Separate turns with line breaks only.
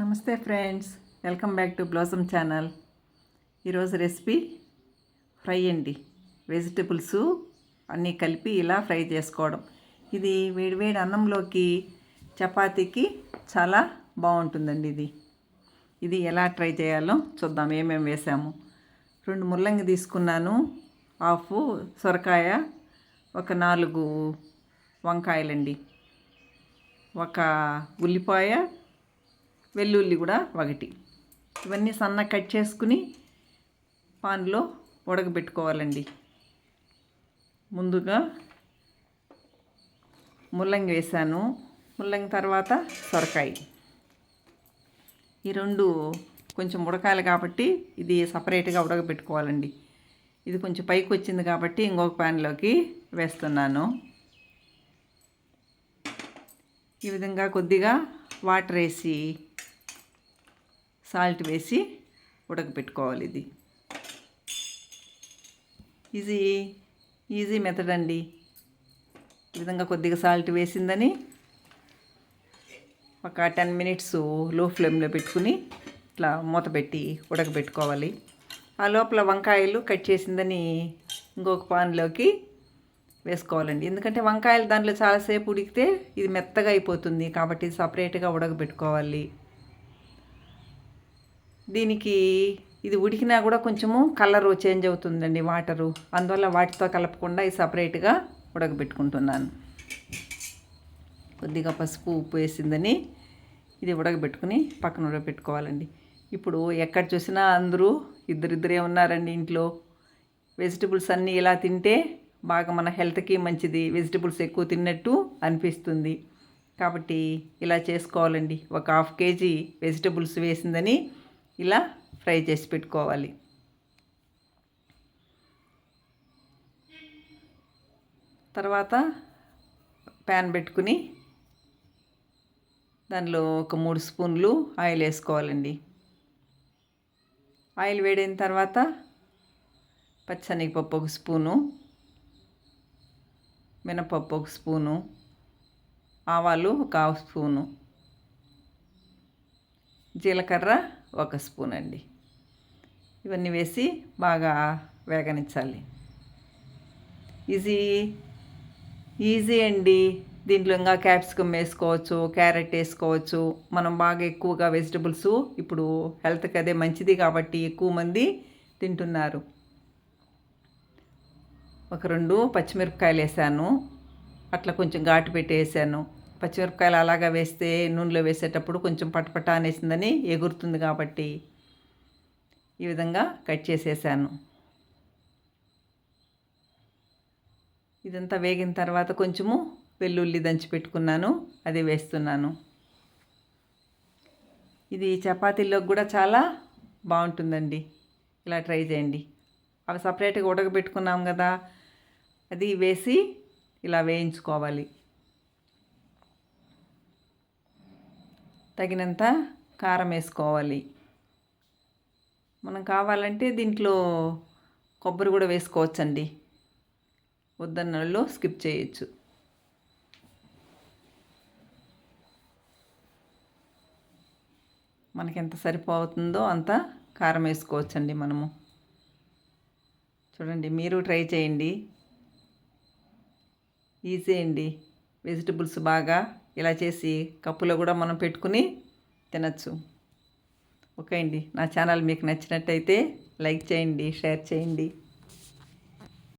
నమస్తే friends welcome back to Blossom channel. ఈరోజు recipe fry అండి. వెజిటబుల్స్ అన్నీ కలిపి ఇలా ఫ్రై చేసుకోవడం. ఇది వేడివేడి అన్నంలోకి చపాతీకి చాలా బాగుంటుందండి ఇది. ఇది ఎలా ట్రై చేయాలో చూద్దాం ఏమేమి వేసాము. రెండు ముల్లంగి తీసుకున్నాను హాఫ్ సొరకాయ ఒక నాలుగు వంకాయలండి. ఒక ఉల్లిపాయ వెల్లుల్లి కూడా ఒకటి. ఇవన్నీ సన్న కట్ చేసుకుని పాన్లో ఉడకబెట్టుకోవాలండి. ముందుగా ముల్లంగి వేసాను. ముల్లంగి తర్వాత సొరకాయ. ఈ రెండు కొంచెం ఉడకాలి కాబట్టి ఇది సపరేట్గా ఉడకబెట్టుకోవాలండి. ఇది కొంచెం పైకి వచ్చింది కాబట్టి ఇంకొక ప్యాన్లోకి వేస్తున్నాను. ఈ విధంగా కొద్దిగా వాటర్ వేసి సాల్ట్ వేసి ఉడకపెట్టుకోవాలి ఇది. ఈజీ ఈజీ మెథడ్ అండి. ఈ విధంగా కొద్దిగా సాల్ట్ వేసిందని ఒక టెన్ మినిట్స్లో ఫ్లేమ్లో పెట్టుకుని ఇట్లా మూత పెట్టి ఉడకబెట్టుకోవాలి. ఆ లోపల వంకాయలు కట్ చేసిందని ఇంకొక పాన్లోకి వేసుకోవాలండి. ఎందుకంటే వంకాయలు దాంట్లో చాలాసేపు ఉడికితే ఇది మెత్తగా అయిపోతుంది కాబట్టి సపరేట్గా ఉడకబెట్టుకోవాలి. దీనికి ఇది ఉడికినా కూడా కొంచెము కలరు చేంజ్ అవుతుందండి వాటరు. అందువల్ల వాటితో కలపకుండా ఇది సపరేట్గా ఉడకబెట్టుకుంటున్నాను. కొద్దిగా పసుపు ఉప్పు వేసిందని ఇది ఉడకబెట్టుకుని పక్కన ఉడకబెట్టుకోవాలండి. ఇప్పుడు ఎక్కడ చూసినా అందరూ ఇద్దరిద్దరే ఉన్నారండి ఇంట్లో. వెజిటబుల్స్ అన్నీ ఇలా తింటే బాగా మన హెల్త్కి మంచిది. వెజిటబుల్స్ ఎక్కువ తిన్నట్టు అనిపిస్తుంది. కాబట్టి ఇలా చేసుకోవాలండి. ఒక హాఫ్ కేజీ వెజిటబుల్స్ వేసిందని ఇలా ఫ్రై చేసి పెట్టుకోవాలి. తర్వాత ప్యాన్ పెట్టుకుని దానిలో ఒక మూడు స్పూన్లు ఆయిల్ వేసుకోవాలండి. ఆయిల్ వేడైన తర్వాత పచ్చనిపప్పు ఒక స్పూను మినపప్పు ఒక స్పూను ఆవాలు ఒక హాఫ్ స్పూను జీలకర్ర ఒక స్పూన్ అండి. ఇవన్నీ వేసి బాగా వేగనించాలి. ఈజీ ఈజీ అండి. దీంట్లో ఇంకా క్యాప్సికమ్ వేసుకోవచ్చు క్యారెట్ వేసుకోవచ్చు. మనం బాగా ఎక్కువగా వెజిటబుల్స్ ఇప్పుడు హెల్త్కి అదే మంచిది కాబట్టి ఎక్కువ మంది తింటున్నారు. ఒక రెండు పచ్చిమిరపకాయలు వేసాను. అట్లా కొంచెం ఘాటు పెట్టి వేసాను పచ్చిమిరపకాయలు అలాగా వేస్తే నూనెలో వేసేటప్పుడు కొంచెం పటపట అనేసిందని ఎగురుతుంది కాబట్టి ఈ విధంగా కట్ చేసేసాను. ఇదంతా వేగిన తర్వాత కొంచెము వెల్లుల్లి దంచి పెట్టుకున్నాను అది వేస్తున్నాను. ఇది చపాతీల్లో కూడా చాలా బాగుంటుందండి. ఇలా ట్రై చేయండి. అవి సపరేట్గా ఉడకబెట్టుకున్నాం కదా అది వేసి ఇలా వేయించుకోవాలి. తగినంత కారం వేసుకోవాలి. మనం కావాలంటే దీంట్లో కొబ్బరి కూడా వేసుకోవచ్చండి. వద్దన్నలో స్కిప్ చేయొచ్చు. మనకి ఎంత సరిపోతుందో అంత కారం వేసుకోవచ్చండి మనము. చూడండి మీరు ట్రై చేయండి. ఈజీ అండి. వెజిటబుల్స్ బాగా ఇలా చేసి కప్పులో కూడా మనం పెట్టుకుని తినచ్చు. ఓకే అండి. నా ఛానల్ మీకు నచ్చినట్టయితే లైక్ చేయండి షేర్ చేయండి.